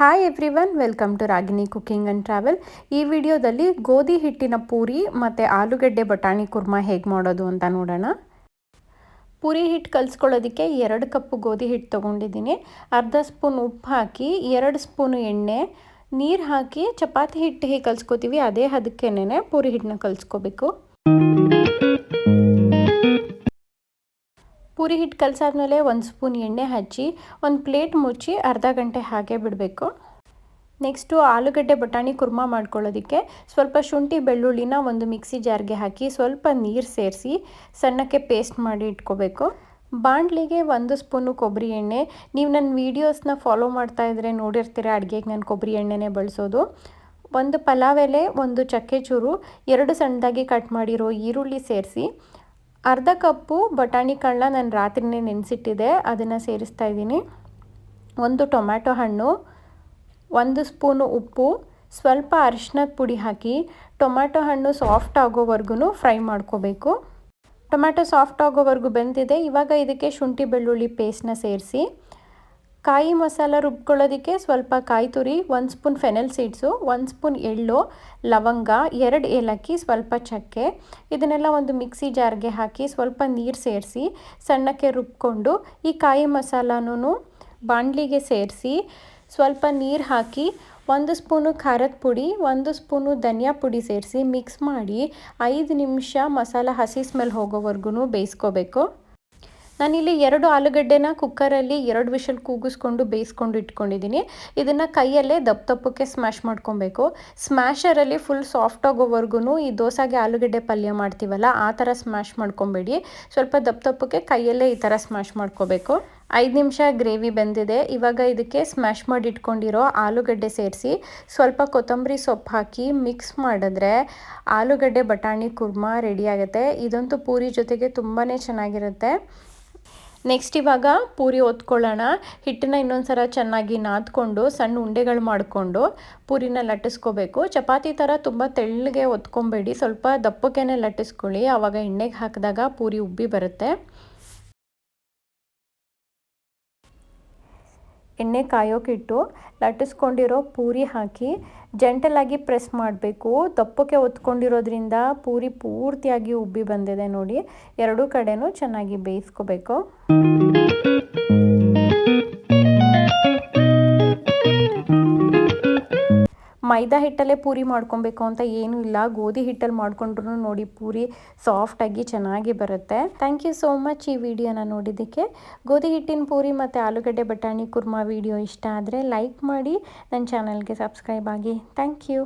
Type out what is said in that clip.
Hi everyone welcome to Ragini cooking and travel ಈ ವಿಡಿಯೋದಲ್ಲಿ ಗೋಧಿ ಹಿಟ್ಟಿನ ಪೂರಿ ಮತ್ತು ಆಲೂಗಡ್ಡೆ ಬಟಾಣಿ ಕುರ್ಮಾ ಹೇಗೆ ಮಾಡೋದು ಅಂತ ನೋಡೋಣ. ಪೂರಿ ಹಿಟ್ಟು ಕಲಿಸ್ಕೊಳ್ಳೋದಕ್ಕೆ ಎರಡು ಕಪ್ಪು ಗೋಧಿ ಹಿಟ್ಟು ತೊಗೊಂಡಿದ್ದೀನಿ. ಅರ್ಧ ಸ್ಪೂನ್ ಉಪ್ಪು ಹಾಕಿ, ಎರಡು ಸ್ಪೂನು ಎಣ್ಣೆ, ನೀರು ಹಾಕಿ, ಚಪಾತಿ ಹಿಟ್ಟು ಹೇಗೆ ಕಲಿಸ್ಕೋತೀವಿ, ಅದೇ ಅದಕ್ಕೇನೆ ಪೂರಿ ಹಿಟ್ಟನ್ನ ಕಲಿಸ್ಕೋಬೇಕು. ಪೂರಿ ಹಿಟ್ಟು ಕಲಸಾದ್ಮೇಲೆ ಒಂದು ಸ್ಪೂನ್ ಎಣ್ಣೆ ಹಚ್ಚಿ, ಒಂದು ಪ್ಲೇಟ್ ಮುಚ್ಚಿ ಅರ್ಧ ಗಂಟೆ ಹಾಗೆ ಬಿಡಬೇಕು. ನೆಕ್ಸ್ಟು ಆಲೂಗಡ್ಡೆ ಬಟಾಣಿ ಕುರ್ಮಾ ಮಾಡ್ಕೊಳ್ಳೋದಕ್ಕೆ ಸ್ವಲ್ಪ ಶುಂಠಿ ಬೆಳ್ಳುಳ್ಳಿನ ಒಂದು ಮಿಕ್ಸಿ ಜಾರ್ಗೆ ಹಾಕಿ ಸ್ವಲ್ಪ ನೀರು ಸೇರಿಸಿ ಸಣ್ಣಕ್ಕೆ ಪೇಸ್ಟ್ ಮಾಡಿ ಇಟ್ಕೋಬೇಕು. ಬಾಂಡ್ಲಿಗೆ ಒಂದು ಸ್ಪೂನು ಕೊಬ್ಬರಿ ಎಣ್ಣೆ. ನೀವು ನನ್ನ ವೀಡಿಯೋಸ್ನ ಫಾಲೋ ಮಾಡ್ತಾ ಇದ್ದರೆ ನೋಡಿರ್ತೀರ, ಅಡುಗೆಗೆ ನಾನು ಕೊಬ್ಬರಿ ಎಣ್ಣೆನೇ ಬಳಸೋದು. ಒಂದು ಪಲಾವ್ ಎಲೆ, ಒಂದು ಚಕ್ಕೆ ಚೂರು, ಎರಡು ಸಣ್ಣದಾಗಿ ಕಟ್ ಮಾಡಿರೋ ಈರುಳ್ಳಿ ಸೇರಿಸಿ ಅರ್ಧ ಕಪ್ಪು ಬಟಾಣಿ ಕಾಳನ್ನ ನಾನು ರಾತ್ರಿನೇ ನೆನೆಸಿಟ್ಟಿದೆ, ಅದನ್ನು ಸೇರಿಸ್ತಾ ಇದ್ದೀನಿ. ಒಂದು ಟೊಮ್ಯಾಟೊ ಹಣ್ಣು, ಒಂದು ಸ್ಪೂನು ಉಪ್ಪು, ಸ್ವಲ್ಪ ಅರಿಶಿನದ ಪುಡಿ ಹಾಕಿ ಟೊಮ್ಯಾಟೊ ಹಣ್ಣು ಸಾಫ್ಟ್ ಆಗೋವರೆಗೂ ಫ್ರೈ ಮಾಡ್ಕೋಬೇಕು. ಟೊಮ್ಯಾಟೊ ಸಾಫ್ಟ್ ಆಗೋವರೆಗೂ ಬೆಂದಿದೆ, ಇವಾಗ ಇದಕ್ಕೆ ಶುಂಠಿ ಬೆಳ್ಳುಳ್ಳಿ ಪೇಸ್ಟ್ನ ಸೇರಿಸಿ. ಕಾಯಿ ಮಸಾಲ ರುಬ್ಕೊಳ್ಳೋದಕ್ಕೆ ಸ್ವಲ್ಪ ಕಾಯಿ ತುರಿ, ಒಂದು ಸ್ಪೂನ್ ಫೆನೆಲ್ ಸೀಡ್ಸು, ಒಂದು ಸ್ಪೂನ್ ಎಳ್ಳು, ಲವಂಗ, ಎರಡು ಏಲಕ್ಕಿ, ಸ್ವಲ್ಪ ಚಕ್ಕೆ. ಇದನ್ನೆಲ್ಲ ಒಂದು ಮಿಕ್ಸಿ ಜಾರ್ಗೆ ಹಾಕಿ ಸ್ವಲ್ಪ ನೀರು ಸೇರಿಸಿ ಸಣ್ಣಕ್ಕೆ ರುಬ್ಕೊಂಡು ಈ ಕಾಯಿ ಮಸಾಲನೂ ಬಾಣಲಿಗೆ ಸೇರಿಸಿ ಸ್ವಲ್ಪ ನೀರು ಹಾಕಿ ಒಂದು ಸ್ಪೂನು ಖಾರದ ಪುಡಿ, ಒಂದು ಸ್ಪೂನು ಧನಿಯಾ ಪುಡಿ ಸೇರಿಸಿ ಮಿಕ್ಸ್ ಮಾಡಿ ಐದು ನಿಮಿಷ ಮಸಾಲ ಹಸಿ ಸ್ಮೆಲ್ ಹೋಗೋವರೆಗೂ ಬೇಯಿಸ್ಕೋಬೇಕು. ನಾನಿಲ್ಲಿ ಎರಡು ಆಲೂಗಡ್ಡೆನ ಕುಕ್ಕರಲ್ಲಿ ಎರಡು ವಿಷಲ್ ಕೂಗಿಸ್ಕೊಂಡು ಬೇಯಿಸ್ಕೊಂಡು ಇಟ್ಕೊಂಡಿದ್ದೀನಿ. ಇದನ್ನು ಕೈಯಲ್ಲೇ ದಪ್ಪ ತಪ್ಪಕ್ಕೆ ಸ್ಮ್ಯಾಶ್ ಮಾಡ್ಕೊಬೇಕು. ಸ್ಮ್ಯಾಶರಲ್ಲಿ ಫುಲ್ ಸಾಫ್ಟ್ ಆಗೋವರೆಗೂ ಈ ದೋಸೆಗೆ ಆಲೂಗಡ್ಡೆ ಪಲ್ಯ ಮಾಡ್ತೀವಲ್ಲ, ಆ ಥರ ಸ್ಮ್ಯಾಶ್ ಮಾಡ್ಕೊಬೇಡಿ. ಸ್ವಲ್ಪ ದಪ್ಪ ತಪ್ಪಕ್ಕೆ ಕೈಯಲ್ಲೇ ಈ ಥರ ಸ್ಮ್ಯಾಶ್ ಮಾಡ್ಕೋಬೇಕು. ಐದು ನಿಮಿಷ ಗ್ರೇವಿ ಬೆಂದಿದೆ. ಇವಾಗ ಇದಕ್ಕೆ ಸ್ಮ್ಯಾಶ್ ಮಾಡಿ ಇಟ್ಕೊಂಡಿರೋ ಆಲೂಗಡ್ಡೆ ಸೇರಿಸಿ ಸ್ವಲ್ಪ ಕೊತ್ತಂಬರಿ ಸೊಪ್ಪು ಹಾಕಿ ಮಿಕ್ಸ್ ಮಾಡಿದ್ರೆ ಆಲೂಗಡ್ಡೆ ಬಟಾಣಿ ಕುರ್ಮಾ ರೆಡಿ ಆಗುತ್ತೆ. ಇದಂತೂ ಪೂರಿ ಜೊತೆಗೆ ತುಂಬಾ ಚೆನ್ನಾಗಿರುತ್ತೆ. ನೆಕ್ಸ್ಟ್ ಇವಾಗ ಪೂರಿ ಒತ್ಕೊಳ್ಳೋಣ ಹಿಟ್ಟನ್ನ ಇನ್ನೊಂದು ಸಲ ಚೆನ್ನಾಗಿ ನಾದ್ಕೊಂಡು, ಸಣ್ಣ ಉಂಡೆಗಳು ಮಾಡಿಕೊಂಡು ಪೂರಿನ ಲಟ್ಟಿಸ್ಕೋಬೇಕು. ಚಪಾತಿ ಥರ ತುಂಬ ತೆಳ್ಳಗೆ ಒತ್ಕೊಬೇಡಿ ಸ್ವಲ್ಪ ದಪ್ಪಕ್ಕೇ ಲಟ್ಟಿಸ್ಕೊಳ್ಳಿ. ಆವಾಗ ಎಣ್ಣೆಗೆ ಹಾಕಿದಾಗ ಪೂರಿ ಉಬ್ಬಿ ಬರುತ್ತೆ. ಎಣ್ಣೆ ಕಾಯೋಕಿಟ್ಟು ಲಟ್ಟಿಸ್ಕೊಂಡಿರೋ ಪೂರಿ ಹಾಕಿ ಜೆಂಟಲಾಗಿ ಪ್ರೆಸ್ ಮಾಡಬೇಕು. ದಪ್ಪಕ್ಕೆ ಒತ್ಕೊಂಡಿರೋದ್ರಿಂದ ಪೂರಿ ಪೂರ್ತಿಯಾಗಿ ಉಬ್ಬಿ ಬಂದಿದೆ ನೋಡಿ. ಎರಡೂ ಕಡೆನೂ ಚೆನ್ನಾಗಿ ಬೇಯಿಸ್ಕೋಬೇಕು. ಮೈದಾ ಹಿಟ್ಟಲ್ಲೇ ಪೂರಿ ಮಾಡ್ಕೊಬೇಕು ಅಂತ ಏನೂ ಇಲ್ಲ. ಗೋಧಿ ಹಿಟ್ಟಲ್ಲಿ ಮಾಡ್ಕೊಂಡ್ರು ನೋಡಿ ಪೂರಿ ಸಾಫ್ಟಾಗಿ ಚೆನ್ನಾಗಿ ಬರುತ್ತೆ. ಥ್ಯಾಂಕ್ ಯು ಸೋ ಮಚ್ ಈ ವಿಡಿಯೋನ ನೋಡಿದ್ದಕ್ಕೆ. ಗೋಧಿ ಹಿಟ್ಟಿನ ಪೂರಿ ಮತ್ತು ಆಲೂಗಡ್ಡೆ ಬಟಾಣಿ ಕುರ್ಮಾ ವಿಡಿಯೋ ಇಷ್ಟ ಆದರೆ ಲೈಕ್ ಮಾಡಿ. ನನ್ನ ಚಾನಲ್ಗೆ ಸಬ್ಸ್ಕ್ರೈಬ್ ಆಗಿ. Thank you